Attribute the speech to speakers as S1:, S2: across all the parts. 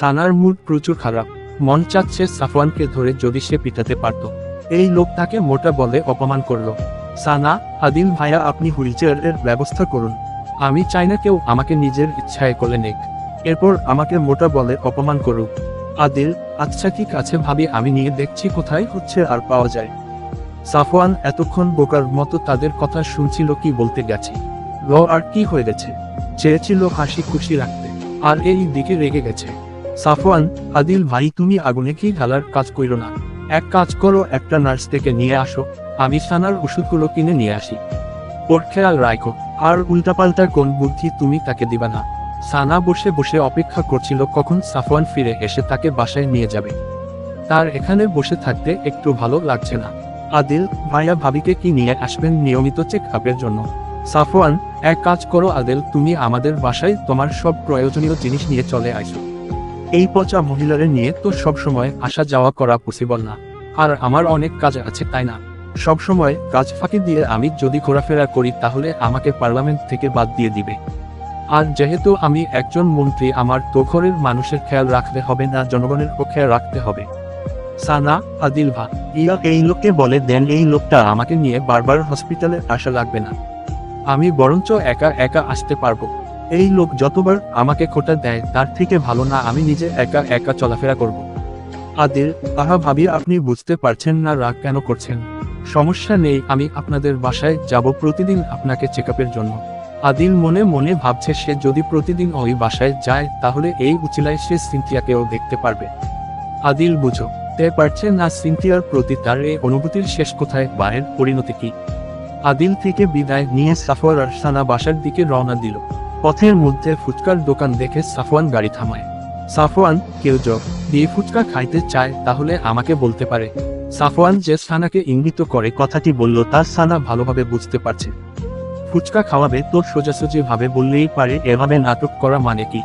S1: সানার mood প্রচুর খারাপ। মন চাচ্ছে সাফওয়ানকে ধরে যদি সে পিটাতে পারত। এই লোক তাকে মোটা বলে অপমান করল। সানা, আদিল ভাইয়া, আপনি হুইলচেয়ারের ব্যবস্থা করুন। আমি চাই না কেউ আমাকে নিজের ইচ্ছায় কোলে নেক। এরপর আমাকে মোটা বলে অপমান করুক। আদিল আচ্ছা ঠিক আছে ভাবি, আমি নিয়ে দেখছি কোথায় হচ্ছে আর পাওয়া যায়। সাফওয়ান এতক্ষণ বোকার মতো তাদের কথা শুনছিল কি বলতে গেছে। ল, আর কি হয়ে গেছে? চেয়েছিল হাসি খুশি রাখতে। আর এই দিকে রেগে গেছে। সাফওয়ান, আদিল ভাই, তুমি আগুনে কি ঢালার কাজ কইরো না? এক কাজ করো, একটা নার্স থেকে নিয়ে আসো। আমি সানার ওষুধগুলো কিনে নিয়ে আসি। ওর খেয়াল রাখো, আর উল্টাপাল্টা কোন বুদ্ধি তুমি তাকে দিবা না। সানা বসে বসে অপেক্ষা করছিল কখন সাফওয়ান ফিরে এসে তাকে বাসায় নিয়ে যাবে। তার এখানে বসে থাকতে একটু ভালো লাগছে না। আদিল, ভাইয়া ভাবিকে কি নিয়ে আসবেন নিয়মিত চেক আপের জন্য? সাফওয়ান, এক কাজ করো আদিল, তুমি আমাদের বাসায় তোমার সব প্রয়োজনীয় জিনিস নিয়ে চলে আসো। এই পচা মহিলারে নিয়ে তো সব সময় আসা যাওয়া করা পসিবল না। আর আমার অনেক কাজ আছে, তাই না? সব সময় কাজ ফাঁকি দিয়ে আমি যদি ঘোরাফেরা করি, তাহলে আমাকে পার্লামেন্ট থেকে বাদ দিয়ে দিবে। আর যেহেতু আমি একজন মন্ত্রী, আমার তো ঘরের মানুষের খেয়াল রাখতে হবে না, জনগণের খেয়াল রাখতে হবে। সানা আদিল ভা ইয়া এই লোককে বলে দেন, এই লোকটা আমাকে নিয়ে বারবার হসপিটালে আসা লাগবে না। আমি বরঞ্চ একা একা আসতে পারব। এই লোক যতবার আমাকে খোটা দেয়, তার থেকে ভালো না, আমি নিজে একা একা চলাফেরা করব। আদিল আহা ভাবি আপনি বুঝতে পারছেন না, রাগ কেন করছেন? সমস্যা নেই, আমি আপনাদের বাসায় যাব প্রতিদিন আপনাকে চেক জন্য। আদিল মনে মনে ভাবছে, সে যদি প্রতিদিন ওই বাসায় যায়, তাহলে এই উচিলায় সে সিনথিয়াকেও দেখতে পারবে। আদিল, বুঝো, তে পারছে না সিনথিয়ার প্রতি তার এই অনুভূতির শেষ কোথায় বা এর পরিণতি কি? আদিল থেকে বিদায় নিয়ে সাফওয়ার আর সানা বাসার দিকে রওনা দিল। পথের মধ্যে ফুচকার দোকান দেখে সাফওয়ান গাড়ি থামায়। সাফওয়ান, কেউ যোগ দিয়ে ফুচকা খাইতে চায়, তাহলে আমাকে বলতে পারে। সাফওয়ান যে সানাকে ইঙ্গিত করে কথাটি বলল তার সানা ভালোভাবে বুঝতে পারছে। ফুচকা খাওয়াবে তোর সোজাসুজি ভাবে বললেই পারে, এভাবে নাটক করা মানে কি?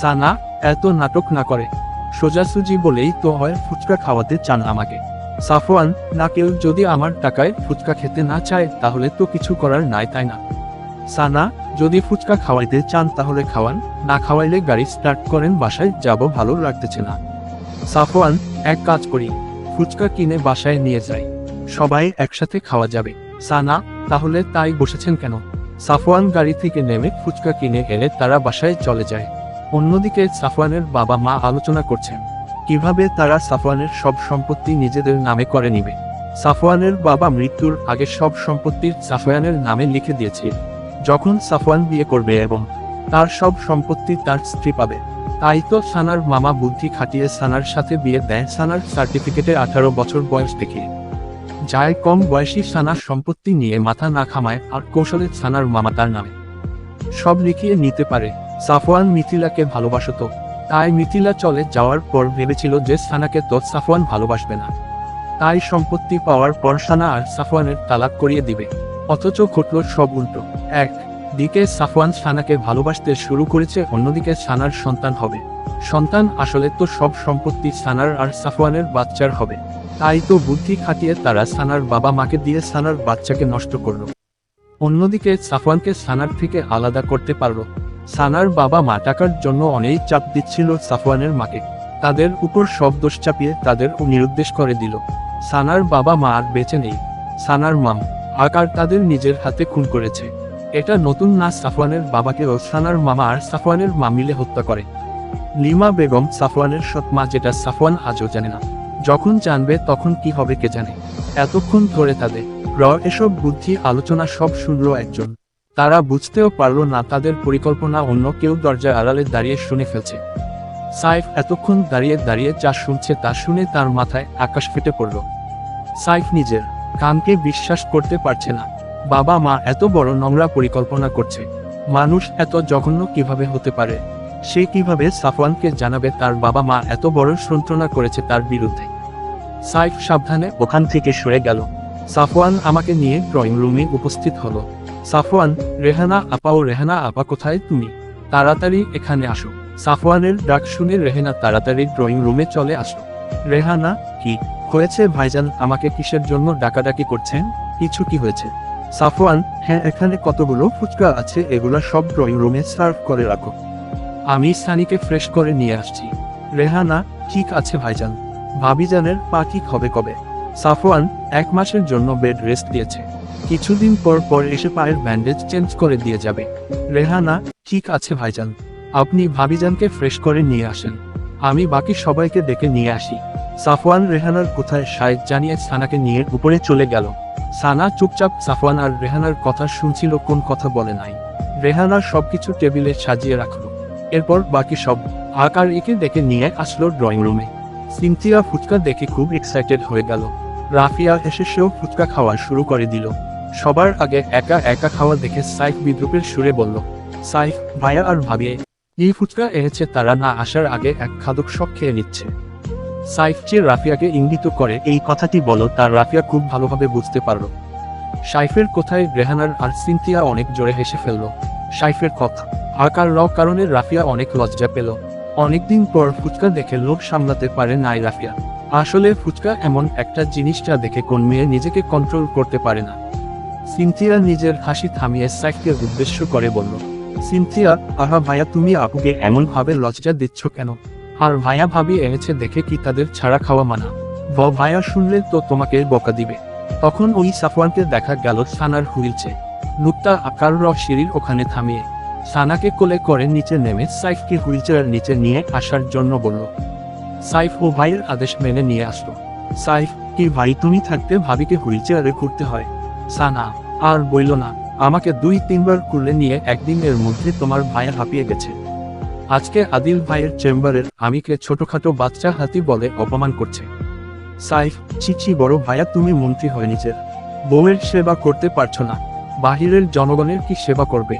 S1: সানা, এত নাটক না করে। সোজাসুজি বলেই তো হয় ফুচকা খাওয়াতে চান আমাকে। সাফওয়ান, না, কেউ যদি আমার টাকায় ফুচকা খেতে না চায়, তাহলে তো কিছু করার নাই, তাই না? সানা, যদি ফুচকা খাওয়াইতে চান তাহলে খাওয়ান, না খাওয়াইলে গাড়ি স্টার্ট করেন বাসায়, যাব ভালো লাগতেছে না। সাফওয়ান, এক কাজ করি, ফুচকা কিনে বাসায় নিয়ে যাই। সবাই একসাথে খাওয়া যাবে। সানা, তাহলে তাই বসেছেন কেন? সাফওয়ান গাড়ি থেকে নেমে ফুচকা কিনে এনে তারা বাসায় চলে যায়। অন্যদিকে সাফওয়ানের বাবা মা আলোচনা করছেন কীভাবে তারা সাফওয়ানের সব সম্পত্তি নিজেদের নামে করে নিবে। সাফওয়ানের বাবা মৃত্যুর আগে সব সম্পত্তির সাফওয়ানের নামে লিখে দিয়েছে। যখন সাফওয়ান বিয়ে করবে এবং তার সব সম্পত্তি তার স্ত্রী পাবে, তাই তো সানার মামা বুদ্ধি খাটিয়ে সানার সাথে বিয়ে দেয়। সানার সার্টিফিকেটে আঠারো বছর বয়স থেকে যায়। কম বয়সী সানার সম্পত্তি নিয়ে মাথা না খামায় আর কৌশলে সানার মামা তার নামে সব লিখিয়ে নিতে পারে। সাফওয়ান মিথিলাকে ভালোবাসত তাই মিথিলা চলে যাওয়ার পর ভেবেছিল যে সানাকে তো সাফওয়ান ভালোবাসবে না। তাই সম্পত্তি পাওয়ার পর সানা আর সাফওয়ানের তালাক করিয়ে দিবে। অথচ ঘটল সব উল্টো। এক, দিকে সাফওয়ান সানাকে ভালোবাসতে শুরু করেছে, অন্যদিকে সানার সন্তান হবে। সন্তান আসলে তো সব সম্পত্তি সানার আর সাফওয়ানের বাচ্চার হবে। তাই তো বুদ্ধি খাটিয়ে তারা সানার বাবা মাকে দিয়ে সানার বাচ্চাকে নষ্ট করল। অন্যদিকে সাফওয়ানকে সানার থেকে আলাদা করতে পারল। সানার বাবা মা টাকার জন্য অনেক চাপ দিচ্ছিল সাফওয়ানের মাকে। তাদের উপর সব দোষ চাপিয়ে তাদের নিরুদ্দেশ করে দিল। সানার বাবা মা আর বেঁচে নেই। সানার মাম আকার তাদের নিজের হাতে খুন করেছে। এটা নতুন না সাফওয়ানের বাবাকেও সানার মামা আর সাফওয়ানের মা মিলে হত্যা করে। লিমা বেগম সাফওয়ানের সৎ মা যেটা সাফওয়ান আজও জানে না। যখন জানবে তখন কি হবে কে জানে। এতক্ষণ ধরে তাদের র এসব বুদ্ধি আলোচনা সব শুনল একজন। তারা বুঝতেও পারল না তাদের পরিকল্পনা অন্য কেউ দরজার আড়ালে দাঁড়িয়ে শুনে ফেলছে। সাইফ এতক্ষণ দাঁড়িয়ে দাঁড়িয়ে যা শুনছে তা শুনে তার মাথায় আকাশ ফেটে পড়ল। সাইফ নিজের কানকে বিশ্বাস করতে পারছে না। বাবা মা এত বড় নোংরা পরিকল্পনা করছে। মানুষ এত জঘন্য কীভাবে হতে পারে? সে কীভাবে সাফওয়ানকে জানাবে তার বাবা মা এত বড় সন্ত্রণা করেছে তার বিরুদ্ধে? সাইফ সাবধানে ওখান থেকে সরে গেল। সাফওয়ান আমাকে নিয়ে ড্রয়িং রুমে উপস্থিত হলো। সাফওয়ান, রেহানা আপা ও রেহানা আপা, কোথায় তুমি? তাড়াতাড়ি এখানে আসো। সাফওয়ানের ডাক শুনে রেহানা তাড়াতাড়ি ড্রয়িং রুমে চলে আসলো। রেহানা, কি? হয়েছে ভাইজান আমাকে কিসের জন্য ডাকাডাকি করছেন? কিছু কি হয়েছে? সাফওয়ান হ্যাঁ এখানে কতগুলো ফুচকা আছে, এগুলা সব ড্রয়িং রুমে সার্ভ করে রাখো। আমি সানিকে ফ্রেশ করে নিয়ে আসছি। রেহানা, ঠিক আছে ভাইজান। ভাবিজানের পা ঠিক হবে কবে? সাফওয়ান, এক মাসের জন্য বেড রেস্ট দিয়েছে। কিছুদিন পর পর এসে পায়ের ব্যান্ডেজ চেঞ্জ করে দিয়ে যাবে। রেহানা, ঠিক আছে ভাইজান। আপনি ভাবিজানকে ফ্রেশ করে নিয়ে আসেন। আমি বাকি সবাইকে ডেকে নিয়ে আসি। সাফওয়ান রেহানার কোথায় সাহেব জানিয়ে সানাকে নিয়ে উপরে চলে গেল। সানা চুপচাপ সাফওয়ান আর রেহানার কথা শুনছিল, কোন কথা বলে নাই। রেহানা সবকিছু টেবিলে সাজিয়ে রাখল। এরপর বাকি সব আকার একে ডেকে নিয়ে আসলো ড্রয়িং রুমে। সিনথিয়া ফুচকা দেখে খুব এক্সাইটেড হয়ে গেল। রাফিয়া এসে সেও ফুচকা খাওয়া শুরু করে দিল। সবার আগে একা একা খাওয়া দেখে সাইফ বিদ্রুপের সুরে বলল, সাইফ, ভাইয়া আর ভাবিয়ে, এই ফুচকা এনেছে তারা না আসার আগে এক খাদক শখ খেয়ে নিচ্ছে। সাইফ যে রাফিয়াকে ইঙ্গিত করে, এই কথাটি বলো, তার রাফিয়া খুব ভালোভাবে বুঝতে পারল। সাইফের কোথায় রেহানার আর সিনথিয়া অনেক জোরে হেসে ফেলল। সাইফের কথা আকার র কারণে রাফিয়া অনেক লজ্জা পেল। অনেকদিন পর ফুচকা দেখে লোভ সামলাতে পারে নাই রাফিয়া। আসলে ফুচকা এমন একটা জিনিসটা দেখে কোন মেয়ে নিজেকে কন্ট্রোল করতে পারে না। সিনথিয়া নিজের হাসি থামিয়ে সাইফকে উদ্দেশ্য করে বলল, সিনথিয়া, আহা ভাইয়া, তুমি আপুকে এমন ভাবে লজ্জা দিচ্ছ কেন? আর ভাইয়া ভাবি এনেছে দেখে কি তাদের ছাড়া খাওয়া মানা। ব ভাইয়া শুনলে তো তোমাকে বকা দিবে। তখন ওই সাফওয়ানকে দেখা গেল সানার হুইলচে। নুক্তা আকার র সিঁড়ির ওখানে থামিয়ে। সানাকে কোলে করে নিচে নেমে সাইফকে হুইলচেয়ার নিচে নিয়ে আসার জন্য বলল, সাইফ ও ভাইয়ের আদেশ মেনে নিয়ে আসলো। সাইফ, কি ভাই তুমি থাকতে ভাবিকে হুইলচেয়ারে ঘুরতে হয়? সানা, আর বইল না, আমাকে দুই তিনবার কুলে নিয়ে একদিনের মধ্যে তোমার ভাই হাঁপিয়ে গেছে। আজকে আদিল ভাইয়ের চেম্বারের আমিকে ছোটখাটো বাচ্চা হাতি বলে অপমান করছে। সাইফ, চিচি বড় ভাইয়া, তুমি মন্ত্রী হয়ে নিজের বউয়ের সেবা করতে পারছ না। বাহিরের জনগণের কি সেবা করবে?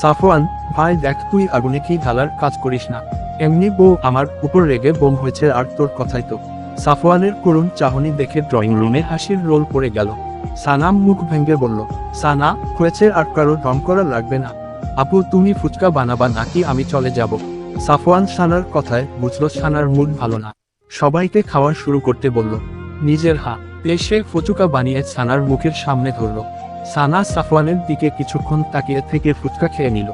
S1: সাফওয়ান, ভাই দেখ, তুই আগুনে কি ঢালার কাজ করিস না। এমনি বউ আমার উপর রেগে বোম হয়েছে আর তোর কথাই তো। সাফওয়ানের করুণ চাহনি দেখে ড্রয়িং রুমে হাসির রোল পড়ে গেল। সানাম মুখ ভেঙে বলল, সানা, হয়েছে আর কারও দম করা লাগবে না। আপু তুমি ফুচকা বানাবা নাকি আমি চলে যাব? সাফওয়ান সানার কথায় বুঝলো সানার মুড ভালো না। সবাইকে খাওয়া শুরু করতে বলল। নিজের হা এসে ফুচুকা বানিয়ে সানার মুখের সামনে ধরল। সানা সাফওয়ানের দিকে কিছুক্ষণ তাকিয়ে থেকে ফুচকা খেয়ে নিল।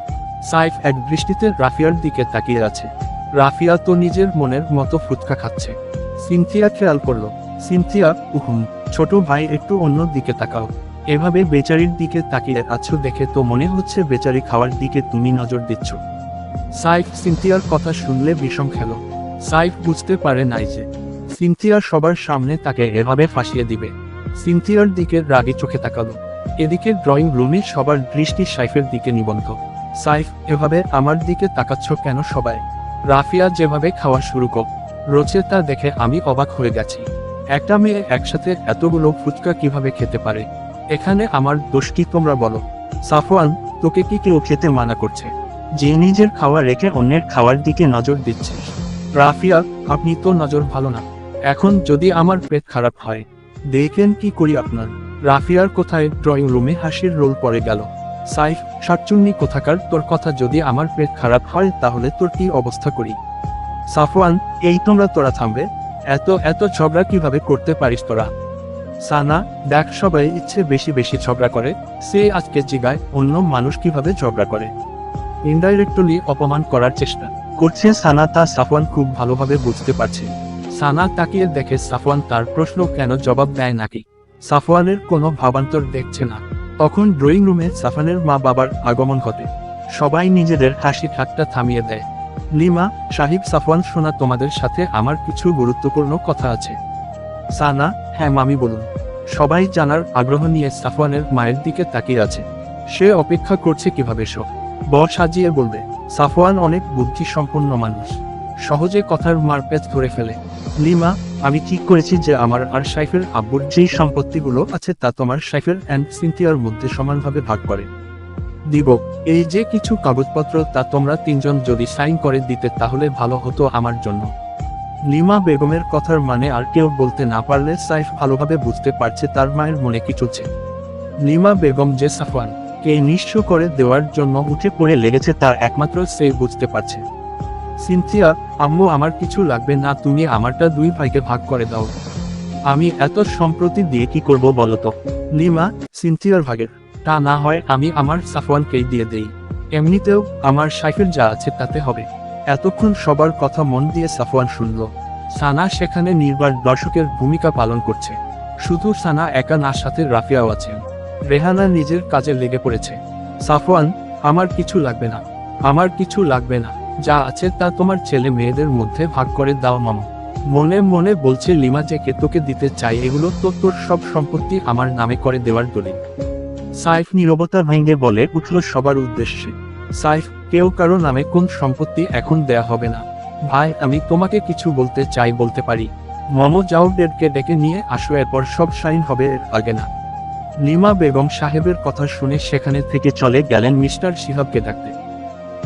S1: সাইফ এক দৃষ্টিতে রাফিয়ার দিকে তাকিয়ে আছে। রাফিয়া তো নিজের মনের মতো ফুচকা খাচ্ছে। সিনথিয়া খেয়াল করল। সিনথিয়া, উহুম, ছোট ভাই, একটু অন্য দিকে তাকাও। এভাবে বেচারির দিকে তাকিয়ে আছো দেখে তো মনে হচ্ছে বেচারি খাওয়ার দিকে তুমি নজর দিচ্ছ। সাইফ, সিনথিয়ার কথা শুনলে বিষম খেল। সাইফ বুঝতে পারে নাই যে, সিনথিয়া সবার সামনে তাকে এভাবে ফাঁসিয়ে দিবে। সিনথিয়ার দিকে রাগি চোখে তাকালো। এদিকে ড্রয়িং রুমে সবার দৃষ্টি সাইফের দিকে নিবন্ধ। সাইফ, এভাবে আমার দিকে তাকাচ্ছ কেন সবাই? রাফিয়া যেভাবে খাওয়া শুরু কর রোচে তা দেখে আমি অবাক হয়ে গেছি। একটা মেয়ে একসাথে এতগুলো ফুচকা কীভাবে খেতে পারে? এখানে আমার দোষ কি তোমরা বলো? সাফওয়ান, তোকে কি কেউ খেতে মানা করছে? যে নিজের খাওয়া রেখে অন্যের খাওয়ার দিকে নজর দিচ্ছে। রাফিয়া, আপনি তো নজর ভালো না। এখন যদি আমার পেট খারাপ হয়, দেখেন কি করি আপনার। রাফিয়ার কোথায় ড্রয়িং রুমে হাসির রোল পড়ে গেল? সাইফ সাতচুন্নি কোথাকার? তোর কথা যদি আমার পেট খারাপ হয়, তাহলে তোর কি অবস্থা করি? সাফওয়ান, এই তোমরা তোরা থামবে? এত এত ঝগড়া কীভাবে করতে পারিস তোরা? সানা, দেখ সবাই ইচ্ছে বেশি বেশি ঝগড়া করে, সে আজকে জিগায় অন্য মানুষ কীভাবে ঝগড়া করে। ইনডাইরেক্টলি অপমান করার চেষ্টা করছে সানা, তা সাফওয়ান খুব ভালোভাবে বুঝতে পারছে। সানা তাকিয়ে দেখে সাফওয়ান তার প্রশ্ন কেন জবাব দেয় নাকি? সাফওয়ানের কোনো ভাবান্তর দেখছে না। তখন ড্রয়িং রুমে সাফানের মা বাবার আগমন ঘটে। সবাই নিজেদের হাসি ঠাট্টা থামিয়ে দেয়। লিমা, সাহিব, সাফওয়ান শোনা তোমাদের সাথে আমার কিছু গুরুত্বপূর্ণ কথা আছে। সানা হ্যাঁ মামি বলুন। সবাই জানার আগ্রহ নিয়ে সাফওয়ানের মায়ের দিকে তাকিয়ে আছে। সে অপেক্ষা করছে কীভাবে সব ব সাজিয়ে বলবে, সাফওয়ান অনেক বুদ্ধি সম্পন্ন মানুষ। সহজে কথার মারপেচ ধরে ফেলে। লিমা আমি ঠিক করেছি যে আমার আর সাইফের আব্বুর যেই সম্পত্তিগুলো আছে তা তোমার সাইফের অ্যান্ড সিনথিয়ার মধ্যে সমানভাবে ভাগ করে। দিব। এই যে কিছু কাগজপত্র তা তোমরা তিনজন যদি সাইন করে দিতে তাহলে ভালো হতো আমার জন্য। লিমা বেগমের কথার মানে আর কেউ বলতে না পারলে সাইফ ভালোভাবে বুঝতে পারছে তার মায়ের মনে কি চলছে। লিমা বেগম যে সাফওয়ান, কে নিঃস্ব করে দেওয়ার জন্য উঠে পড়ে লেগেছে তার একমাত্র সে বুঝতে পারছে। সিনথিয়া, আম্মু আমার কিছু লাগবে না, তুমি আমারটা দুই ভাইকে ভাগ করে দাও। আমি এত সম্প্রতি দিয়ে কি করব বলো তো? লিমা, সিনথিয়ার ভাগের। তা না হয় আমি আমার সাফওয়ানকেই দিয়ে দেই। এমনিতেও আমার সাইফের যা আছে তাতে হবে। এতক্ষণ সবার কথা মন দিয়ে সাফওয়ান শুনল। সানা সেখানে নির্বার দর্শকের ভূমিকা পালন করছে। শুধু সানা একা না, সাথে রাফিয়াও আছেন রেহানা নিজের কাজে লেগে পড়েছে। সাফওয়ান, আমার কিছু লাগবে না। আমার কিছু লাগবে না। যা আছে তা তোমার ছেলে মেয়েদের মধ্যে ভাগ করে দাও, মামা। মনে মনে বলছে লিমা যে কে তোকে দিতে চাই এগুলো তো তোর সব সম্পত্তি আমার নামে করে দেওয়ার দলিল। সাইফ নীরবতা ভেঙে বলে, উঠল সবার উদ্দেশ্যে। সাইফ কেউ কারও নামে কোন সম্পত্তি এখন দেয়া হবে না। ভাই, আমি তোমাকে কিছু বলতে চাই, বলতে পারি। মমো জাউডেরকে ডেকে নিয়ে আসো, এরপর সব সাইন হবে আগে না। লিমা বেগম সাহেবের কথা শুনে সেখানে থেকে চলে গেলেন মিস্টার শিহাবকে ডাকতে।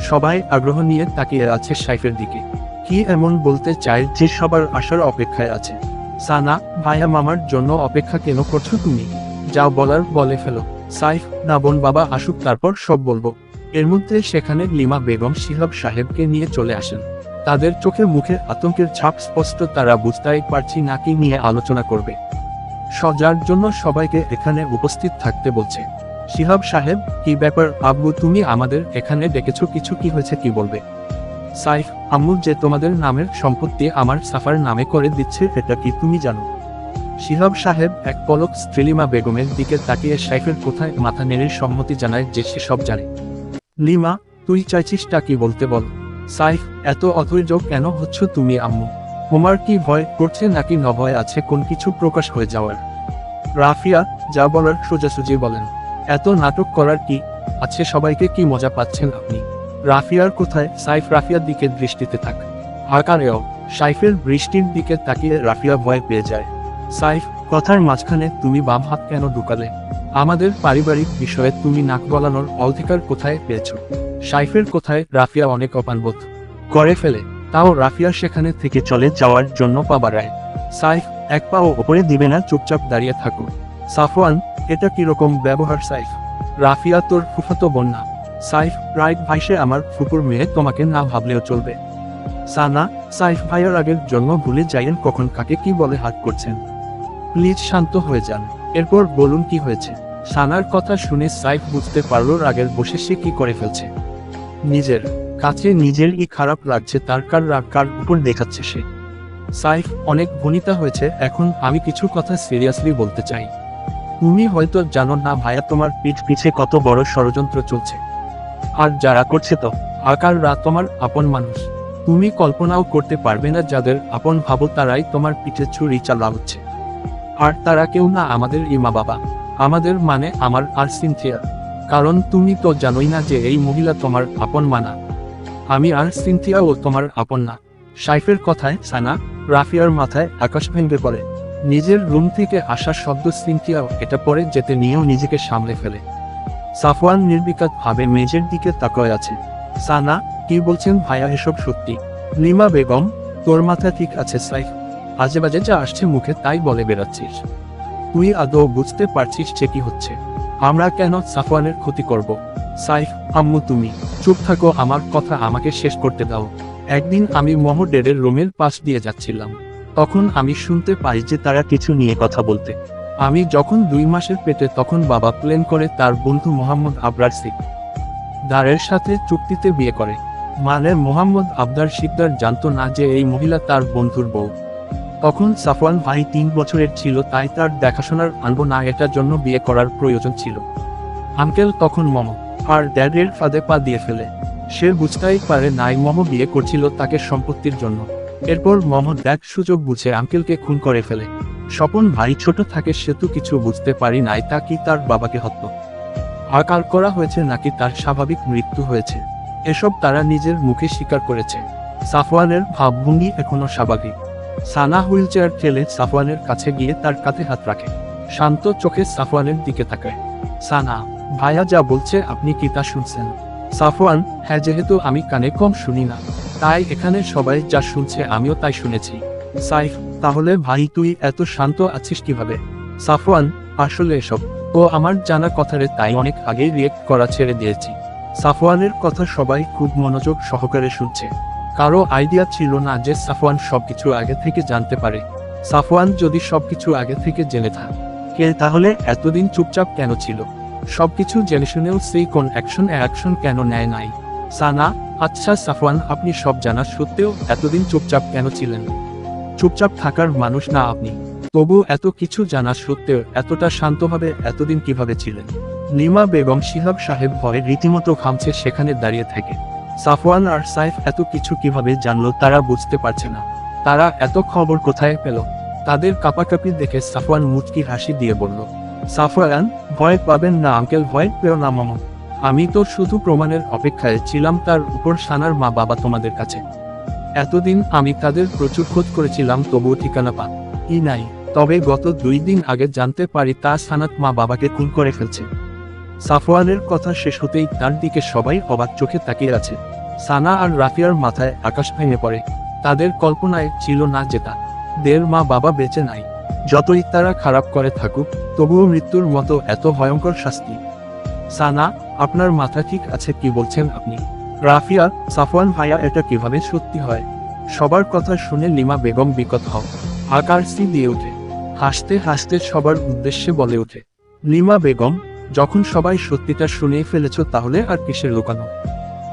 S1: সবাই আগ্রহ নিয়ে তাকিয়ে আছে সাইফের দিকে। কি এমন বলতে চায় যে সবার আসার অপেক্ষায় আছে? সানা, ভাইয়া মামার জন্য অপেক্ষা কেন করছ তুমি? যা বলার বলে ফেলো। সাইফ, না বোন বাবা, আসুক, তারপর সব বলব। এর মধ্যে সেখানে লিমা বেগম শিহাব সাহেবকে নিয়ে চলে আসেন। তাদের চোখে মুখে আতঙ্কের ছাপ স্পষ্ট, তারা বুঝতেই পারছি না কি নিয়ে আলোচনা করবে। সজার জন্য সবাইকে এখানে উপস্থিত থাকতে বলছে। শিহাব সাহেব, কি ব্যাপার আব্বু, তুমি আমাদের এখানে ডেকেছো, কিছু কি হয়েছে, কি বলবে? সাইফ, আম্মু যে তোমাদের নামের সম্পত্তি আমার সাফার নামে করে দিচ্ছে, এটা কি তুমি জানো? শিহাব সাহেব এক পলক স্ত্রীলিমা বেগমের দিকে তাকিয়ে সাইফের কোথায় মাথা নেড়ে সম্মতি জানায় যে সে সব জানে। লিমা তুই চাইছিসটা কি বলতে বল? সাইফ, এত অধৈর্য কেন হচ্ছ তুমি আম্মু? তোমার কি ভয় করছে নাকি নভয় আছে কোন কিছু প্রকাশ হয়ে যাওয়ার? রাফিয়া, যা বলার সোজাসুজি বলেন। এত নাটক করার কি আছে? সবাইকে কি মজা পাচ্ছেন আপনি? রাফিয়ার কোথায়? সাইফ রাফিয়ার দিকে দৃষ্টিতে থাক। আকারেও সাইফের বৃষ্টির দিকে তাকিয়ে রাফিয়া ভয় পেয়ে যায়। সাইফ, কথার মাঝখানে তুমি বাম হাত কেন ঢুকালে? আমাদের পারিবারিক বিষয়ে তুমি নাক গলানোর অধিকার কোথায় পেয়েছ? সাইফের কোথায় রাফিয়া অনেক অপানবোধ করে ফেলে, তাও রাফিয়া সেখানে থেকে চলে যাওয়ার জন্য পা বাড়ায় সাইফ, এক পাও ওপরে দিবে না, চুপচাপ দাঁড়িয়ে থাকো। সাফওয়ান, এটা কীরকম ব্যবহার সাইফ? রাফিয়া তোর ফুফাতো বন্যা সাইফ রাইট ভাইসে আমার ফুপুর মেয়ে, তোমাকে না ভাবলেও চলবে। সানা, সাইফ ভাইয়ের আগের জন্ম ভুলে যাইয়েন কখন, কাকে কি বলে হাত করছেন? প্লিজ শান্ত হয়ে যান। এরপর বলুন কি হয়েছে? সানার কথা শুনে সাইফ বুঝতে পারল রাগের বসে সে কি করে ফেলছে। নিজের কাছে নিজের ই খারাপ লাগছে, তার কার রাগ, কার উপর দেখাচ্ছে সে। সাইফ, অনেক ভনিতা হয়েছে, এখন আমি কিছু কথা সিরিয়াসলি বলতে চাই। তুমি হয়তো জানো না ভাইয়া, তোমার পিঠ পিছে কত বড় ষড়যন্ত্র চলছে। আর যারা করছে তো? আকাররা তোমার আপন মানুষ। তুমি কল্পনাও করতে পারবে না যাদের আপন ভাবো তারাই তোমার পিঠে ছুরি চালা হচ্ছে আর তারা কেউ না আমাদের ইমা বাবা। আমাদের মানে আমার আর সিনথিয়া। কারণ তুমি তো জানোই না যে এই মহিলা তোমার আপন মানা আমি আর সিনথিয়াও তোমার আপন না। সাইফের কথায় সানা রাফিয়ার মাথায় আকাশ ভেঙে পড়ে। নিজের রুম থেকে আসা শব্দ সিনথিয়াও এটা পরে যেতে নিয়েও নিজেকে সামলে ফেলে। সাফওয়ান নির্বিকাত ভাবে মেজের দিকে তাকায় আছে। সানা, কি বলছেন ভাইয়া এসব সত্যি? লিমা বেগম, তোর মাথা ঠিক আছে সাইফ। আজে বাজে যা আসছে মুখে তাই বলে বেড়াচ্ছিস। তুই আদৌ বুঝতে পারছিস যে কি হচ্ছে। আমরা কেন সাফওয়ানের ক্ষতি করব? সাইফ, আম্মু, তুমি, চুপ থাকো, আমার কথা আমাকে শেষ করতে দাও। একদিন আমি মহডেরের রুমের পাশ দিয়ে যাচ্ছিলাম। তখন আমি শুনতে পাই যে তারা কিছু নিয়ে কথা বলতে। আমি যখন দুই মাসের পেটে তখন বাবা প্লেন করে তার বন্ধু মোহাম্মদ আবরার সিক দারের সাথে চুক্তিতে বিয়ে করে। মানে মোহাম্মদ আবদার শিকদার জানতো না যে এই মহিলা তার বন্ধুর বউ। তখন সাফওয়ান ভাই তিন বছরের ছিল, তাই তার দেখাশোনার আনব না এটার জন্য বিয়ে করার প্রয়োজন ছিল। আঙ্কেল তখন মম, আর ড্যাডের ফাঁদে পা দিয়ে ফেলে। সে বুঝতেই পারে নাই মম বিয়ে করছিল তাকে সম্পত্তির জন্য। এরপর মম ড্যাড সুযোগ বুঝে আঙ্কেলকে খুন করে ফেলে। স্বপন ভাই ছোট থাকে সে তো কিছু বুঝতে পারি নাই, তা কি তার বাবাকে হত্য? আকার করা হয়েছে নাকি তার স্বাভাবিক মৃত্যু হয়েছে? এসব তারা নিজের মুখে স্বীকার করেছে। সাফওয়ানের ভাবভঙ্গি এখনও স্বাভাবিক। সানা হুইল চেয়ার ঠেলে সাফওয়ানের কাছে গিয়ে তার কাঁধে হাত রাখে। শান্ত চোখে সাফওয়ানের দিকে তাকায়। সানা ভাইয়া যা বলছে আপনি কি তা শুনছেন? সাফওয়ান হ্যাঁ যেহেতু আমি কানে কম শুনি না, তাই এখানে সবাই যা শুনছে আমিও তাই শুনেছি। সাইফ, তাহলে ভাই তুই এত শান্ত আছিস কীভাবে? সাফওয়ান, আসলে এসব। ও আমার জানা কথারে তাই অনেক আগেই রিয়েক্ট করা ছেড়ে দিয়েছি। সাফওয়ানের কথা সবাই খুব মনোযোগ সহকারে শুনছে। কারও আইডিয়া ছিল না যে সাফওয়ান সবকিছু আগে থেকে জানতে পারে। সাফওয়ান যদি সবকিছু আগে থেকে জেনে থাকে তাহলে এতদিন চুপচাপ কেন ছিল? সবকিছু জেনে শুনেও সেই কোন অ্যাকশন অ্যাকশন কেন নেয় নাই? সানা আচ্ছা সাফওয়ান, আপনি সব জানা সত্ত্বেও এতদিন চুপচাপ কেন ছিলেন? চুপচাপ থাকার মানুষ না আপনি। তবু এত কিছু জানা সত্ত্বেও এতটা শান্তভাবে এতদিন কীভাবে ছিলেন? লিমা বেগম শিহাব সাহেব ভয়ে রীতিমতো খামছে সেখানে দাঁড়িয়ে থেকে। সাফওয়ান আর সাইফ এত কিছু কীভাবে জানলো তারা বুঝতে পারছে না। তারা এত খবর কোথায় পেল? তাদের কাপাকাপি দেখে সাফওয়ান মুচকি হাসি দিয়ে বলল, সাফওয়ান, ভয় পাবেন না, আঙ্কেল, ভয় পেও না, মামা। আমি তো শুধু প্রমাণের অপেক্ষায় ছিলাম তার উপর সানার মা বাবা তোমাদের কাছে। এতদিন আমি তাদের প্রচুর খোঁজ করেছিলাম, তবুও ঠিকানা পা ই নাই। তবে গত দুই দিন আগে জানতে পারি তা সানাত মা বাবাকে খুন করে ফেলছে। সাফওয়ানের কথা শেষ হতেই তার দিকে সবাই অবাক চোখে তাকিয়ে আছে। সানা আর রাফিয়ার মাথায় আকাশ ভেঙে পড়ে। তাদের কল্পনায় ছিল না জেতা। দের মা বাবা বেঁচে নাই। যতই তারা খারাপ করে থাকুক, তবুও মৃত্যুর মতো এত ভয়ঙ্কর শাস্তি। সানা, আপনার মাথা ঠিক আছে কি বলছেন আপনি? রাফিয়া, সাফওয়ান ভাইয়া, এটা কীভাবে সত্যি হয়? সবার কথা শুনে লিমা বেগম বিকট হও। আকার সি দিয়ে ওঠে হাসতে হাসতে সবার উদ্দেশ্যে বলে ওঠে। লিমা বেগম যখন সবাই সত্যিটা শুনে ফেলেছ তাহলে আর কিসের লুকানো?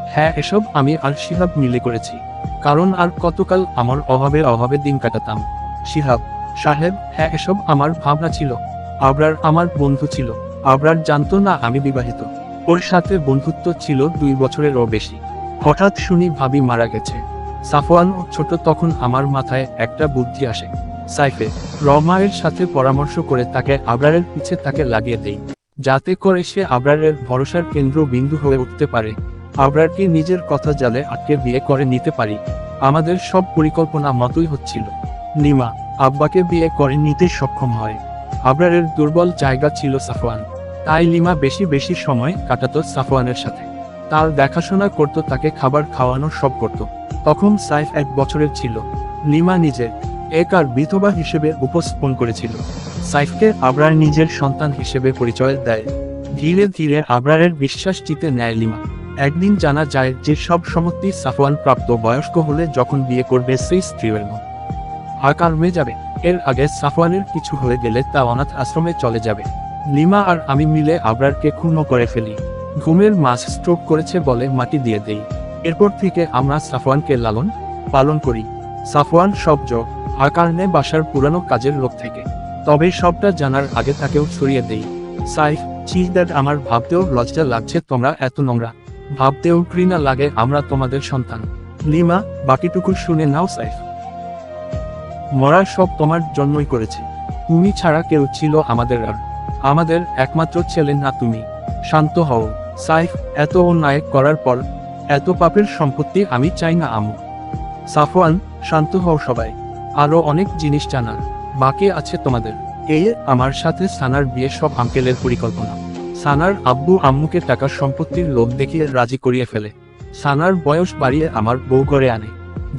S1: হ্যাঁ এসব আমি আর শিহাব মিলে করেছি। কারণ আর কতকাল আমার অভাবে অভাবে দিন কাটাতাম। শিহাব, সাহেব হ্যাঁ এসব আমার ভাবনা ছিল। আবরার আমার বন্ধু ছিল। আবরার জানতো না আমি বিবাহিত। ওর সাথে বন্ধুত্ব ছিল দুই বছরেরও বেশি। হঠাৎ শুনি ভাবি মারা গেছে। সাফওয়ান ও ছোট তখন আমার মাথায় একটা বুদ্ধি আসে। সাইফে রমায়ের সাথে পরামর্শ করে তাকে আবরারের পিছে তাকে লাগিয়ে দেই। যাতে করে সে আবরারের ভরসার কেন্দ্র বিন্দু হয়ে উঠতে পারে। আবরারকে নিজের কথা জালে আটকে বিয়ে করে নিতে পারি? আমাদের সব পরিকল্পনা মতোই হচ্ছিল। নিমা, আব্বাকে বিয়ে করে নিতে সক্ষম হয়। আবরারের দুর্বল জায়গা ছিল সাফওয়ান। তাই লিমা বেশি বেশি সময় কাটাতো সাফওয়ানের সাথে। তার দেখাশোনা করত, তাকে খাবার খাওয়ানো সব করত। তখন সাইফ এক বছরের ছিল। লিমা নিজে এক আর বিধবা হিসেবে উপস্থাপন করেছিল। সাইফকে আবরার নিজের সন্তান হিসেবে পরিচয় দেয়। ধীরে ধীরে আবরারের বিশ্বাস জিতে নেয় লিমা। একদিন জানা যায় যে সব সম্মতি সাফওয়ান প্রাপ্ত বয়স্ক হলে যখন বিয়ে করবে সেই স্ত্রীর আকার হয়ে যাবে। এর আগে সাফওয়ানের কিছু হয়ে গেলে তা অনাথ আশ্রমে চলে যাবে। লিমা আর আমি মিলে আবরারকে ক্ষুণ্ণ করে ফেলি। ঘুমের মাছ স্ট্রোক করেছে বলে মাটি দিয়ে দেই। এরপর থেকে আমরা সাফওয়ানকে লালন পালন করি। সাফওয়ান সব যোগ আকারণে বাসার পুরানো কাজের লোক থেকে। তবে সবটা জানার আগে তাকেও ছড়িয়ে দেই। সাইফ চিজ দ্যাট আমার ভাবতেও লজ্জা লাগছে তোমরা এত নোংরা। ভাবতেও ঘৃণা লাগে আমরা তোমাদের সন্তান। লিমা, বাকিটুকু শুনে নাও সাইফ। মরা সব তোমার জন্যই করেছি। তুমি ছাড়া কেউ ছিল আমাদের আর। আমাদের একমাত্র ছেলে না তুমি। শান্ত হও। সাইফ, এত অন্যায় করার পর এত পাপের সম্পত্তি আমি চাই না আমু। সাফওয়ান, শান্ত হও সবাই। আরও অনেক জিনিস জানার। বাকি আছে তোমাদের। এই আমার সাথে সানার বিয়ে সব আঙ্কেলের পরিকল্পনা। সানার আব্বু আম্মুকে টাকার সম্পত্তির লোভ দেখিয়ে রাজি করিয়ে ফেলে। সানার বয়স বাড়িয়ে আমার বউ ঘরে আনে,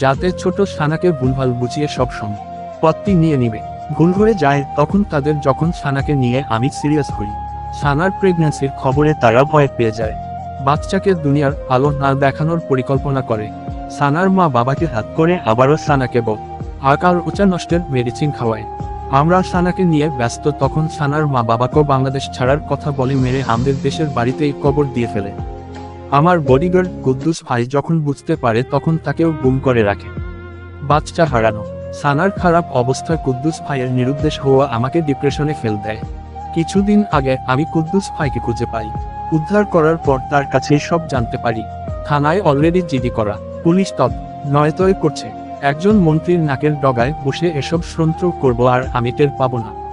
S1: যাতে ছোট সানাকে ভুলভাল বুঝিয়ে সব সম্পত্তি নিয়ে নিবে। ভুল হয়ে যায় তখন তাদের যখন সানাকে নিয়ে আমি সিরিয়াস হই। সানার প্রেগন্যান্সির খবরে তারা ভয় পেয়ে যায়। বাচ্চাকে দুনিয়ার আলো না দেখানোর পরিকল্পনা করে। সানার মা বাবাকে হাত করে আবারও সানাকে বল আকার উঁচা নষ্টের মেডিসিন খাওয়ায়। আমরা সানাকে নিয়ে ব্যস্ত, তখন সানার মা বাবাকেও বাংলাদেশ ছাড়ার কথা বলে মেরে আমাদের দেশের বাড়িতেই কবর দিয়ে ফেলে। আমার বডিগার্ড কুদ্দুস ভাই যখন বুঝতে পারে, তখন তাকেও গুম করে রাখে। বাচ্চা হারানো। সানার খারাপ অবস্থায় কুদ্দুস ভাইয়ের নিরুদ্দেশ হওয়া আমাকে ডিপ্রেশনে ফেল দেয়। কিছুদিন আগে আমি কুদ্দুস ভাইকে খুঁজে পাই। উদ্ধার করার পর তার কাছে সব জানতে পারি। থানায় অলরেডি জিডি করা। পুলিশ তদ নয়তয় করছে। একজন মন্ত্রীর নাকের ডগায় বসে এসব সন্ত্র করব আর আমি টের পাবো না।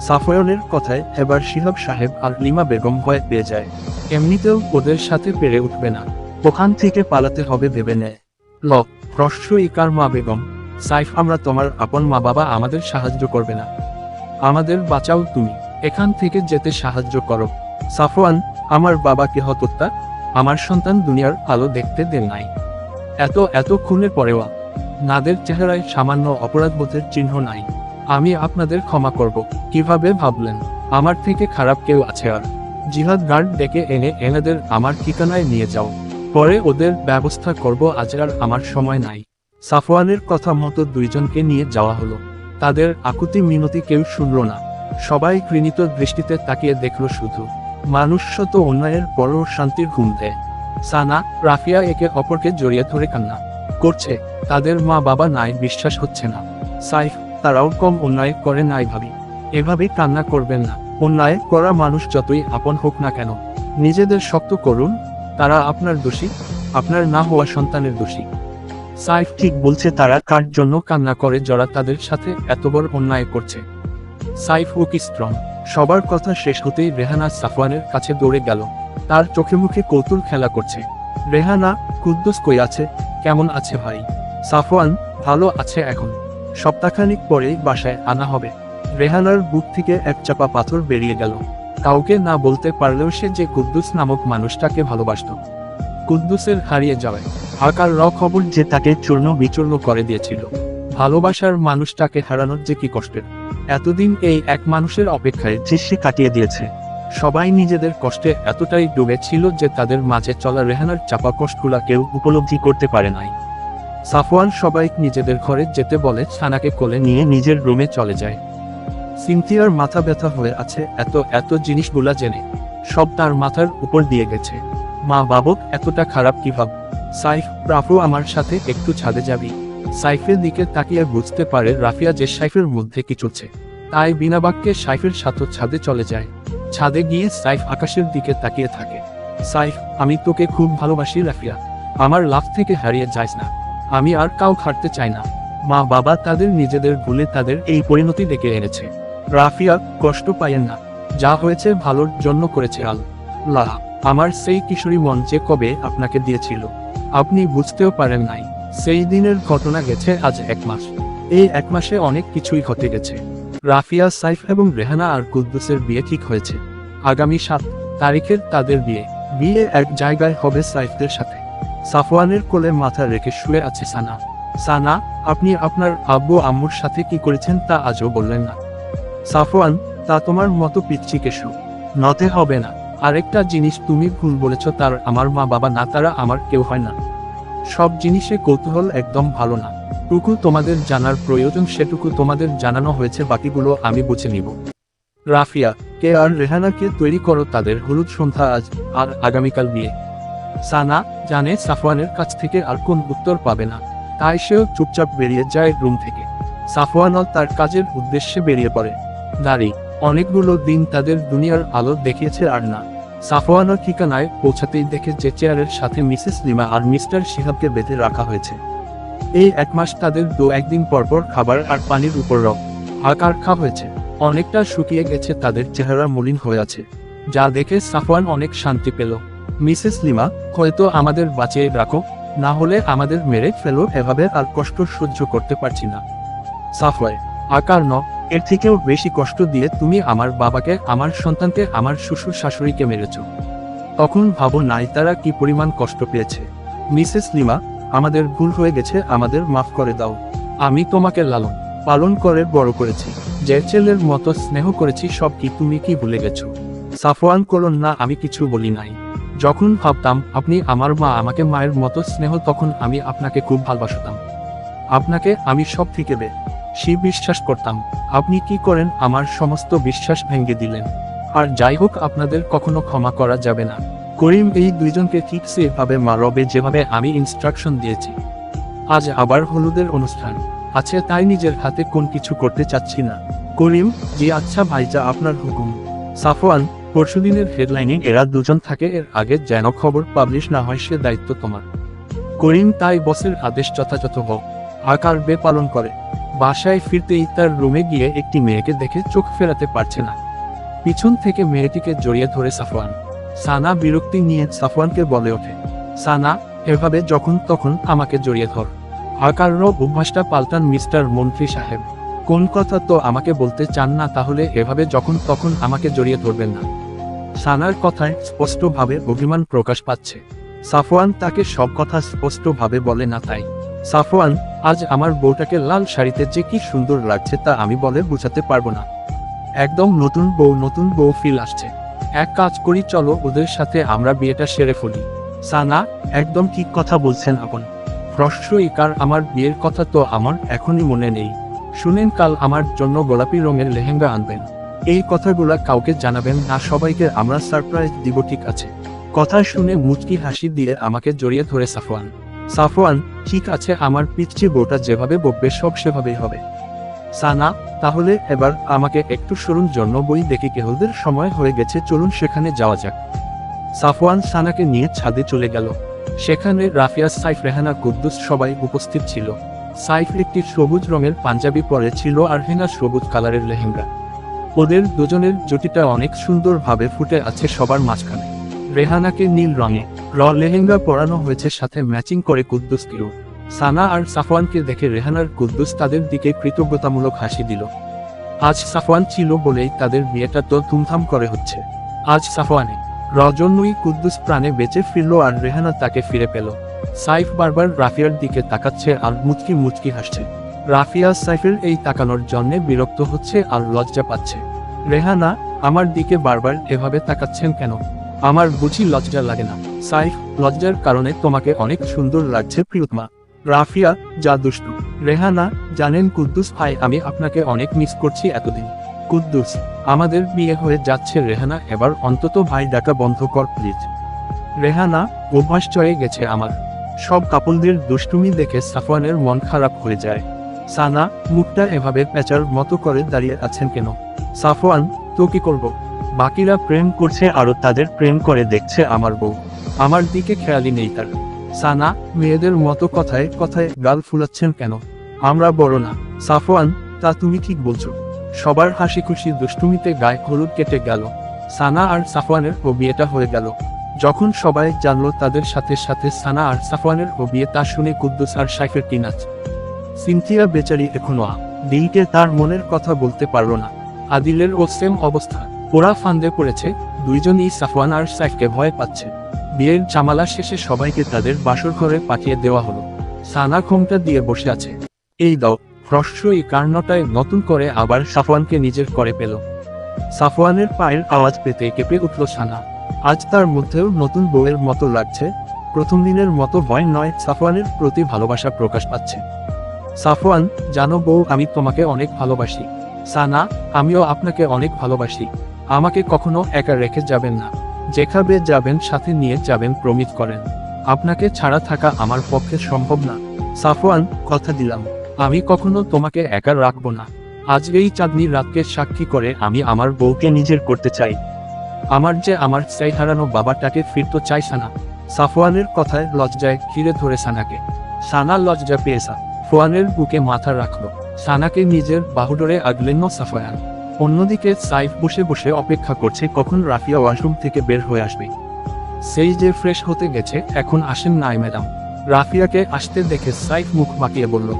S1: সাফয়নের কথায় এবার শিহাব সাহেব আর লিমা বেগম ভয় পেয়ে যায়। এমনিতেও ওদের সাথে পেরে উঠবে না। ওখান থেকে পালাতে হবে ভেবে নেয়। ল হ্রস্ব ইকার মা বেগম, সাইফ, আমরা তোমার আপন মা বাবা আমাদের সাহায্য করবে না। আমাদের বাঁচাও তুমি। এখান থেকে যেতে সাহায্য করো। সাফওয়ান, আমার বাবাকে হতত্যা আমার সন্তান দুনিয়ার আলো দেখতে দেন নাই। এত এত খুনের পরেও নাদের চেহারায় সামান্য অপরাধবোধের চিহ্ন নাই। আমি আপনাদের ক্ষমা করব, কীভাবে ভাবলেন? আমার থেকে খারাপ কেউ আছে আর। জিহাদ গার্ড ডেকে এনে এনাদের আমার ঠিকানায় নিয়ে যাও। পরে ওদের ব্যবস্থা করব আজ আর আমার সময় নাই। সাফওয়ানের কথা মতো দুইজনকে নিয়ে যাওয়া হলো। তাদের আকুতি মিনতি কেউ শুনল না। সবাই ঘৃণিত দৃষ্টিতে তাকিয়ে দেখল শুধু। মানুষ তো অন্যায়ের পরও শান্তির ঘুম দেয়। সানা, রাফিয়া একে অপরকে জড়িয়ে ধরে কান্না। করছে, তাদের মা বাবা নাই, বিশ্বাস হচ্ছে না। সাইফ, তারাও কম অন্যায় করে নাই ভাবি। এভাবে কান্না করবেন না। অন্যায় করা মানুষ যতই আপন হোক না কেন। নিজেদের শক্ত করুন, তারা আপনার দোষী, আপনার না হওয়া সন্তানের দোষী। সাইফ ঠিক বলছে তারা কার জন্য কান্না করে যারা তাদের সাথে এত বড় অন্যায় করছে। সাইফ ও স্ট্রং। সবার কথা শেষ হতেই রেহানা সাফওয়ানের কাছে দৌড়ে গেল। তার চোখে মুখে কৌতুল খেলা করছে। রেহানা, কুদ্দুস কই আছে? কেমন আছে ভাই? সাফওয়ান ভালো আছে এখন। সপ্তাহখানিক পরেই বাসায় আনা হবে। রেহানার বুক থেকে এক চাপা পাথর বেরিয়ে গেল। কাউকে না বলতে পারলেও সে যে কুদ্দুস নামক মানুষটাকে ভালোবাসত। কুদ্দুসের হারিয়ে যাওয়ায় হাকার র খবর যে তাকে চূর্ণ বিচূর্ণ করে দিয়েছিল। ভালোবাসার মানুষটাকে হারানোর যে কি কষ্টের। এতদিন এই এক মানুষের অপেক্ষায় যে সে কাটিয়ে দিয়েছে। সবাই নিজেদের কষ্টে এতটাই ডুবে ছিল যে তাদের মাঝে চলা রেহানার চাপা কষ্টগুলা কেউ উপলব্ধি করতে পারে নাই। সাফওয়ান সবাই নিজেদের ঘরে যেতে বলে ছানাকে কোলে নিয়ে নিজের রুমে চলে যায়। সিনথিয়ার মাথা ব্যথা হয়ে আছে, এত এত জিনিসগুলা জেনে। সব তার মাথার উপর দিয়ে গেছে। মা বাবক এতটা খারাপ কি ভাব সাইফ, রাফু, আমার সাথে একটু ছাদে যাবি। সাইফের দিকে তাকিয়ে বুঝতে পারে রাফিয়া যে সাইফের মধ্যে কি চলছে তাই বিনা বাক্যে সাইফের সাথে ছাদে চলে যায়। ছাদে গিয়ে সাইফ আকাশের দিকে তাকিয়ে থাকে। সাইফ, আমি তোকে খুব ভালোবাসি রাফিয়া। আমার লাভ থেকে হারিয়ে যাস না। আমি আর কাউ খাটতে চাই না। মা বাবা তাদের নিজেদের ভুলে তাদের এই পরিণতি ডেকে এনেছে। রাফিয়া, কষ্ট পাইয়েন না। যা হয়েছে ভালোর জন্য করেছে আল্লাহ আমার সেই কিশোরী মন যে কবে আপনাকে দিয়েছিল। আপনি বুঝতেও পারেন নাই। সেই দিনের ঘটনা গেছে আজ এক মাস। এই এক মাসে অনেক কিছুই ঘটে গেছে। রাফিয়া, সাইফ এবং রেহানা আর কুদ্দুসের বিয়ে ঠিক হয়েছে। আগামী সাত তারিখের তাদের বিয়ে। বিয়ে এক জায়গায় হবে সাইফদের সাথে। সাফওয়ানের কোলে মাথা রেখে শুয়ে আছে সানা। সানা, আপনি আপনার আব্বু আম্মুর সাথে কি করেছেন তা আজও বললেন না। সাফওয়ান, তা তোমার মতো পিচ্ছি কেশু। নতে হবে না। আরেকটা জিনিস তুমি ভুল বলেছ, তার আমার মা বাবা না, তারা আমার কেউ হয় না। সব জিনিসে কৌতূহল একদম ভালো না। টুকু তোমাদের জানার প্রয়োজন, সেটুকু তোমাদের জানানো হয়েছে, বাকিগুলো আমি বুঝে নিব। রাফিয়া, কে আর রেহানাকে তৈরি করো তাদের হলুদ সন্ধ্যা আজ আর আগামীকাল বিয়ে সানা জানে সাফওয়ানের কাছ থেকে আর কোন উত্তর পাবে না, তাই সেও চুপচাপ বেরিয়ে যায় রুম থেকে। সাফওয়ানও তার কাজের উদ্দেশ্যে বেরিয়ে পড়ে। দাঁড়ি অনেকগুলো দিন তাদের দুনিয়ার আলো দেখিয়েছে আর না। সাফওয়ানের ঠিকানায় পৌঁছাতেই দেখে যে চেয়ারের সাথে মিসেস লিমা আর মিস্টার শিহাবকে বেঁধে রাখা হয়েছে। এই এক মাস তাদের দু একদিন পরপর খাবার আর পানির উপর রক আকার খা হয়েছে। অনেকটা শুকিয়ে গেছে তাদের চেহারা মলিন হয়ে আছে। যা দেখে সাফওয়ান অনেক শান্তি পেল। মিসেস লিমা, হয়তো আমাদের বাঁচিয়ে রাখো, না হলে আমাদের মেরে ফেলো, এভাবে আর কষ্ট সহ্য করতে পারছি না। সাফওয়াই আকার ন এর থেকেও বেশি কষ্ট দিয়ে তুমি আমার বাবাকে, আমার সন্তানকে, আমার শ্বশুর শাশুড়িকে মেরেছ। তখন ভাবো নাই তারা কি পরিমাণ কষ্ট পেয়েছে। মিসেস লিমা আমাদের ভুল হয়ে গেছে, আমাদের মাফ করে দাও। আমি তোমাকে লালন, পালন করে বড় করেছি। যে ছেলের মতো স্নেহ করেছি, সব কি তুমি কি ভুলে গেছো? সাফওয়ান করুন না, আমি কিছু বলি নাই। যখন ভাবতাম, আপনি আমার মা, আমাকে মায়ের মতো স্নেহ, তখন আমি আপনাকে খুব ভালোবাসতাম। আপনাকে আমি সব থেকে বে সে বিশ্বাস করতাম। আপনি কি করেন, আমার সমস্ত বিশ্বাস ভেঙে দিলেন। আর যাই হোক, আপনাদের কখনো ক্ষমা করা যাবে না। করিম এই দুইজনকে ঠিক সেভাবে মারবে যেভাবে আমি ইনস্ট্রাকশন দিয়েছি। আজ আবার হলুদের অনুষ্ঠান। আছে তাই নিজের হাতে কোন কিছু করতে চাচ্ছি না। করিম, জি আচ্ছা ভাইজা আপনার হুকুম। সাফওয়ান, পরশুদিনের হেডলাইনে এরা দুজন থাকে, এর আগে যেন খবর পাবলিশ না হয়, সে দায়িত্ব তোমার। করিম, তাই বসের আদেশ যথাযথ হোক। আকার বে পালন করে। বাসায় ফিরতেই তার রুমে গিয়ে একটি মেয়েকে দেখে চোখ ফেরাতে পারছে না। পিছন থেকে মেয়েটিকে জড়িয়ে ধরে সাফওয়ান। সানা বিরক্তি নিয়ে সাফওয়ানকে বলে ওঠে, সানা, এভাবে যখন তখন আমাকে জড়িয়ে ধর। আকারও অভ্যাসটা পাল্টান মিস্টার মন্ত্রী সাহেব। কোন কথা তো আমাকে বলতে চান না তাহলে এভাবে যখন তখন আমাকে জড়িয়ে ধরবেন না। সানার কথায় স্পষ্টভাবে অভিমান প্রকাশ পাচ্ছে। সাফওয়ান তাকে সব কথা স্পষ্টভাবে বলে না তাই। সাফওয়ান, আজ আমার বউটাকে লাল শাড়িতে যে কি সুন্দর লাগছে তা আমি বলে বোঝাতে পারব না। একদম নতুন বউ নতুন বউ ফিল আসছে। এক কাজ করি, চলো ওদের সাথে আমরা বিয়েটা সেরে ফেলি। সানা, একদম ঠিক কথা বলছেন আপন। প্রশ্ন ইকার আমার বিয়ের কথা তো আমার এখনই মনে নেই। শুনেন কাল আমার জন্য গোলাপি রঙের লেহেঙ্গা আনবেন। এই কথাগুলা কাউকে জানাবেন না, সবাইকে আমরা সারপ্রাইজ দিব, ঠিক আছে। কথা শুনে মুচকি হাসি দিয়ে আমাকে জড়িয়ে ধরে সাফওয়ান। সাফওয়ান, ঠিক আছে, আমার পিচ্ছি বউটা যেভাবে বকবে, সব সেভাবেই হবে। সানা, তাহলে এবার আমাকে একটু সরুন জন্য বই দেখি কেহলদের সময় হয়ে গেছে, চলুন সেখানে যাওয়া যাক। সাফওয়ান সানাকে নিয়ে ছাদে চলে গেল। সেখানে রাফিয়া, সাইফ, রেহানা, কুদ্দুস সবাই উপস্থিত ছিল। সাইফ একটি সবুজ রঙের পাঞ্জাবি পরে ছিল আর হেনা সবুজ কালারের লেহেঙ্গা। ওদের দুজনের জুটিটা অনেক সুন্দরভাবে ফুটে আছে সবার মাঝখানে। রেহানাকে নীল রঙে। র লেহেঙ্গা পরানো হয়েছে, সাথে ম্যাচিং করে কুদ্দুসকেও সানা আর সাফওয়ানকে দেখে রেহানার কুদ্দুস তাদের দিকে কৃতজ্ঞতামূলক হাসি দিল। আজ সাফওয়ান ছিল বলেই তাদের বিয়েটা তো ধুমধাম করে হচ্ছে। আজ সাফওয়ানে রজন্যই কুদ্দুস প্রাণে বেঁচে ফিরল আর রেহানা তাকে ফিরে পেল। সাইফ বারবার রাফিয়ার দিকে তাকাচ্ছে আর মুচকি মুচকি হাসছে। রাফিয়া সাইফের এই তাকানোর জন্যে বিরক্ত হচ্ছে আর লজ্জা পাচ্ছে। রেহানা, আমার দিকে বারবার এভাবে তাকাচ্ছেন কেন? আমার বুঝি লজ্জা লাগে না। সাইফ, লজ্জার কারণে তোমাকে অনেক সুন্দর লাগছে, প্রিয়তমা। রাফিয়া, যা দুষ্টু। রেহানা, জানেন কুদ্দুস ভাই আমি আপনাকে অনেক মিস করছি এতদিন। কুদ্দুস, আমাদের বিয়ে হয়ে যাচ্ছে রেহানা, এবার অন্তত ভাই ডাকা বন্ধ কর প্লিজ রেহানা, অভ্যাস চয়ে গেছে আমার। সব কাপলদের দুষ্টুমি দেখে সাফওয়ানের মন খারাপ হয়ে যায়। সানা, মুখটা এভাবে পেঁচার মতো করে দাঁড়িয়ে আছেন কেন? সাফওয়ান, তো কি করব? বাকিরা প্রেম করছে, আরও তাদের প্রেম করে দেখছে আমার বউ। আমার দিকে খেয়ালি নেই তার। সানা, মেয়েদের মতো কথায় কথায় গাল ফুলাচ্ছেন কেন? আমরা বড় না। সাফওয়ান, তা তুমি ঠিক বলছো। সবার হাসি খুশি দুষ্টুমিতে গায়ে হলুদ কেটে গেল। সানা আর সাফওয়ানের ও বিয়েটা হয়ে গেল। যখন সবাই জানলো তাদের সাথে সাথে সানা আর সাফওয়ানের ও বিয়ে তা শুনে কুদ্দুস আর সাইফের কিনাচ সিনথিয়া বেচারি এখনও আ। তার মনের কথা বলতে পারল না। আদিলের ও সেম অবস্থা। ওরা ফান্দে পড়েছে। দুইজনই সাফওয়ান আর সাইফকে ভয় পাচ্ছে। বিয়ের জামালা শেষে সবাইকে তাদের বাসর ঘরে পাঠিয়ে দেওয়া হলো। সানা ঘোমটা দিয়ে বসে আছে। এই দাও হ্রস্বই কার্নটায় নতুন করে আবার সাফওয়ানকে নিজের করে পেল। সাফওয়ানের পায়ের আওয়াজ পেতে কেঁপে উঠল সানা। আজ তার মধ্যেও নতুন বউয়ের মতো লাগছে। প্রথম দিনের মতো ভয় নয়, সাফওয়ানের প্রতি ভালোবাসা প্রকাশ পাচ্ছে। সাফওয়ান, জানো বউ, আমি তোমাকে অনেক ভালোবাসি। সানা, আমিও আপনাকে অনেক ভালোবাসি। আমাকে কখনো একা রেখে যাবেন না। যেখাবে যাবেন সাথে নিয়ে যাবেন প্রমিত করেন। আপনাকে ছাড়া থাকা আমার পক্ষে সম্ভব না। সাফওয়ান, কথা দিলাম। আমি কখনো তোমাকে একা রাখব না। আজ এই চাঁদনি রাতকে সাক্ষী করে আমি আমার বউকে নিজের করতে চাই। আমার যে আমার চাই হারানো বাবাটাকে ফিরতে চাই সানা সাফওয়ানের কথায় লজ্জায় ঘিরে ধরে সানাকে। সানা লজ্জা পেয়েছা ফোয়ানের বুকে মাথা রাখল। সানাকে নিজের বাহুডোরে আগলেন সাফওয়ান। অন্যদিকে সাইফ বসে বসে অপেক্ষা করছে কখন রাফিয়া ওয়াশরুম থেকে বের হয়ে আসবে। সেই যে ফ্রেশ হতে গেছে, এখন আসেন নাই ম্যাডাম। রাফিয়াকে আসতে দেখে সাইফ মুখ বাঁকিয়ে বলল,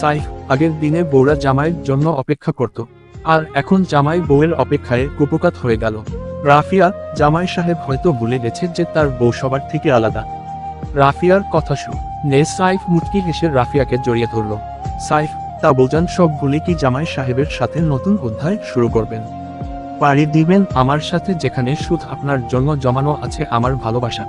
S1: সাইফ, আগের দিনে বউরা জামাইয়ের জন্য অপেক্ষা করত, আর এখন জামাই বউয়ের অপেক্ষায় কুপকাত হয়ে গেল। রাফিয়া জামাই সাহেব হয়তো ভুলে গেছে যে তার বউ সবার থেকে আলাদা। রাফিয়ার কথা শুন নে সাইফ মুটকি হেসে রাফিয়াকে জড়িয়ে ধরল। সাইফ তা বোঝান সব ভুলে কি জামাই সাহেবের সাথে নতুন অধ্যায় শুরু করবেন? পাড়ি দিবেন আমার সাথে যেখানে সুদ আপনার জন্য জমানো আছে আমার ভালোবাসা।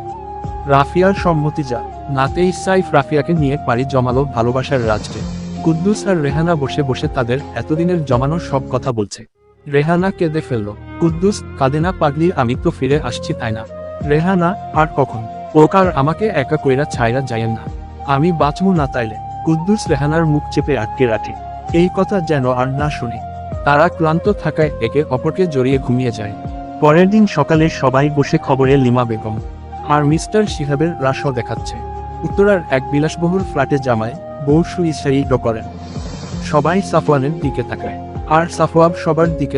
S1: রাফিয়ার সম্মতি যা। নাতেই সাইফ রাফিয়াকে নিয়ে পাড়ি জমালো ভালোবাসার রাজ্যে। কুদ্দুস আর রেহানা বসে বসে তাদের এতদিনের জমানো সব কথা বলছে। রেহানা কেঁদে ফেলল। কুদ্দুস, কাঁদে না পাগলি, আমি তো ফিরে আসছি তাই না? রেহানা, আর কখন? ওকার আমাকে একা কইরা ছাইরা যাইয়েন না। আমি বাঁচমু না তাইলে। কুদ্দুস রেহানার মুখ চেপে আটকে রাখে। এই কথা যেন আর না শুনে। তারা ক্লান্ত থাকায় একে অপরকে জড়িয়ে ঘুমিয়ে যায়। পরের দিন সকালে সবাই বসে খবরে লিমা বেগম আর মিস্টার শিহাবের রাসও দেখাচ্ছে। উত্তরার এক বিলাসবহুল ফ্ল্যাটে জামায় বউ সুই করেন। সবাই সাফওয়ানের দিকে তাকায়। আর সাফওয়াব সবার দিকে